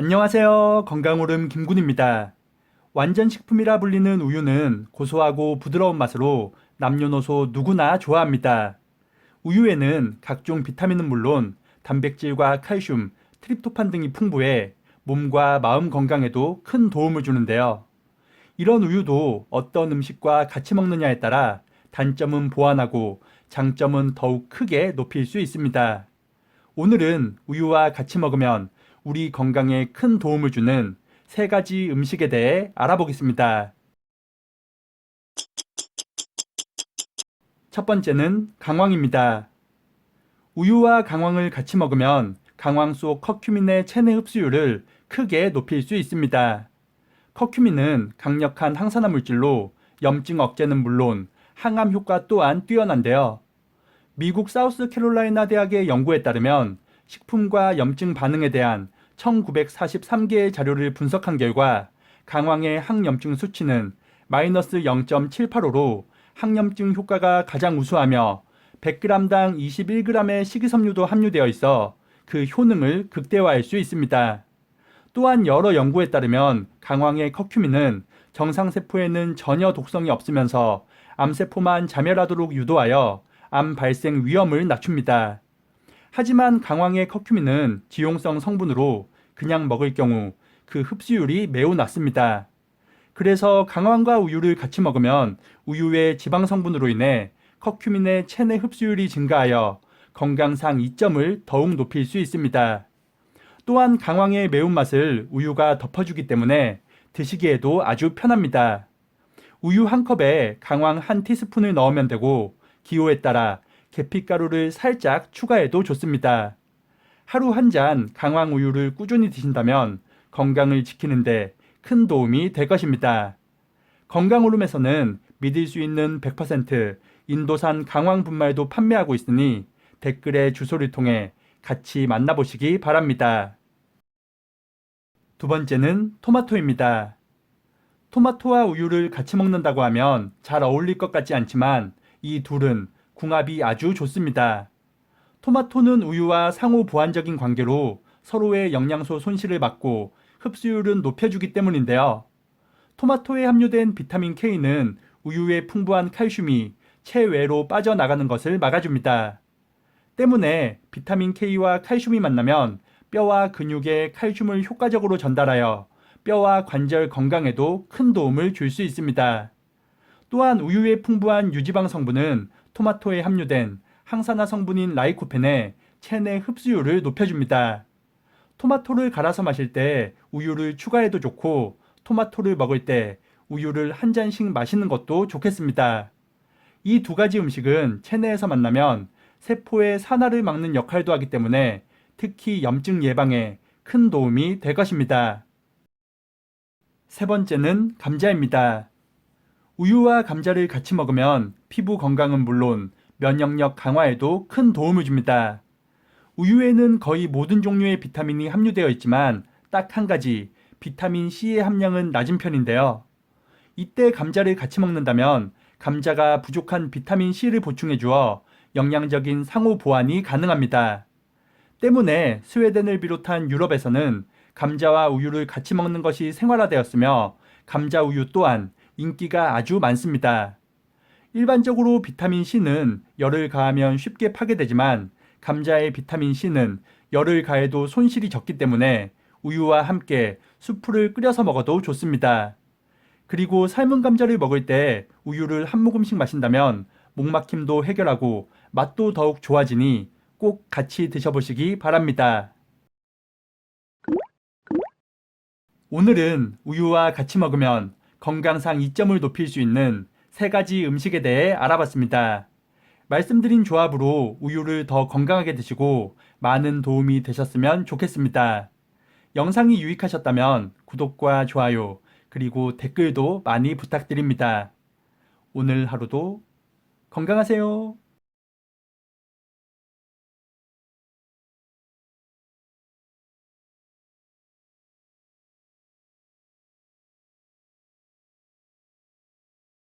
안녕하세요. 건강오름 김군입니다. 완전식품이라 불리는 우유는 고소하고 부드러운 맛으로 남녀노소 누구나 좋아합니다. 우유에는 각종 비타민은 물론 단백질과 칼슘, 트립토판 등이 풍부해 몸과 마음 건강에도 큰 도움을 주는데요. 이런 우유도 어떤 음식과 같이 먹느냐에 따라 단점은 보완하고 장점은 더욱 크게 높일 수 있습니다. 오늘은 우유와 같이 먹으면 우리 건강에 큰 도움을 주는 세 가지 음식에 대해 알아보겠습니다. 첫 번째는 강황입니다. 우유와 강황을 같이 먹으면 강황 속 커큐민의 체내 흡수율을 크게 높일 수 있습니다. 커큐민은 강력한 항산화 물질로 염증 억제는 물론 항암 효과 또한 뛰어난데요. 미국 사우스캐롤라이나 대학의 연구에 따르면 식품과 염증 반응에 대한 1943개의 자료를 분석한 결과 강황의 항염증 수치는 마이너스 0.785로 항염증 효과가 가장 우수하며 100g당 21g의 식이섬유도 함유되어 있어 그 효능을 극대화할 수 있습니다. 또한 여러 연구에 따르면 강황의 커큐민은 정상세포에는 전혀 독성이 없으면서 암세포만 자멸하도록 유도하여 암 발생 위험을 낮춥니다. 하지만 강황의 커큐민은 지용성 성분으로 그냥 먹을 경우 그 흡수율이 매우 낮습니다. 그래서 강황과 우유를 같이 먹으면 우유의 지방 성분으로 인해 커큐민의 체내 흡수율이 증가하여 건강상 이점을 더욱 높일 수 있습니다. 또한 강황의 매운맛을 우유가 덮어주기 때문에 드시기에도 아주 편합니다. 우유 한 컵에 강황 한 티스푼을 넣으면 되고 기호에 따라 계피가루를 살짝 추가해도 좋습니다. 하루 한 잔 강황 우유를 꾸준히 드신다면 건강을 지키는데 큰 도움이 될 것입니다. 건강오름에서는 믿을 수 있는 100% 인도산 강황 분말도 판매하고 있으니 댓글의 주소를 통해 같이 만나보시기 바랍니다. 두 번째는 토마토입니다. 토마토와 우유를 같이 먹는다고 하면 잘 어울릴 것 같지 않지만 이 둘은 궁합이 아주 좋습니다. 토마토는 우유와 상호 보완적인 관계로 서로의 영양소 손실을 막고 흡수율은 높여주기 때문인데요. 토마토에 함유된 비타민 K는 우유의 풍부한 칼슘이 체외로 빠져나가는 것을 막아줍니다. 때문에 비타민 K와 칼슘이 만나면 뼈와 근육에 칼슘을 효과적으로 전달하여 뼈와 관절 건강에도 큰 도움을 줄 수 있습니다. 또한 우유의 풍부한 유지방 성분은 토마토에 함유된 항산화 성분인 라이코펜의 체내 흡수율을 높여줍니다. 토마토를 갈아서 마실 때 우유를 추가해도 좋고 토마토를 먹을 때 우유를 한 잔씩 마시는 것도 좋겠습니다. 이 두 가지 음식은 체내에서 만나면 세포의 산화를 막는 역할도 하기 때문에 특히 염증 예방에 큰 도움이 될 것입니다. 세 번째는 감자입니다. 우유와 감자를 같이 먹으면 피부 건강은 물론 면역력 강화에도 큰 도움을 줍니다. 우유에는 거의 모든 종류의 비타민이 함유되어 있지만 딱 한 가지 비타민 C의 함량은 낮은 편인데요. 이때 감자를 같이 먹는다면 감자가 부족한 비타민 C를 보충해 주어 영양적인 상호 보완이 가능합니다. 때문에 스웨덴을 비롯한 유럽에서는 감자와 우유를 같이 먹는 것이 생활화되었으며 감자 우유 또한 인기가 아주 많습니다. 일반적으로 비타민 C는 열을 가하면 쉽게 파괴되지만 감자의 비타민 C는 열을 가해도 손실이 적기 때문에 우유와 함께 수프를 끓여서 먹어도 좋습니다. 그리고 삶은 감자를 먹을 때 우유를 한 모금씩 마신다면 목막힘도 해결하고 맛도 더욱 좋아지니 꼭 같이 드셔보시기 바랍니다. 오늘은 우유와 같이 먹으면 건강상 이점을 높일 수 있는 세 가지 음식에 대해 알아봤습니다. 말씀드린 조합으로 우유를 더 건강하게 드시고 많은 도움이 되셨으면 좋겠습니다. 영상이 유익하셨다면 구독과 좋아요, 그리고 댓글도 많이 부탁드립니다. 오늘 하루도 건강하세요.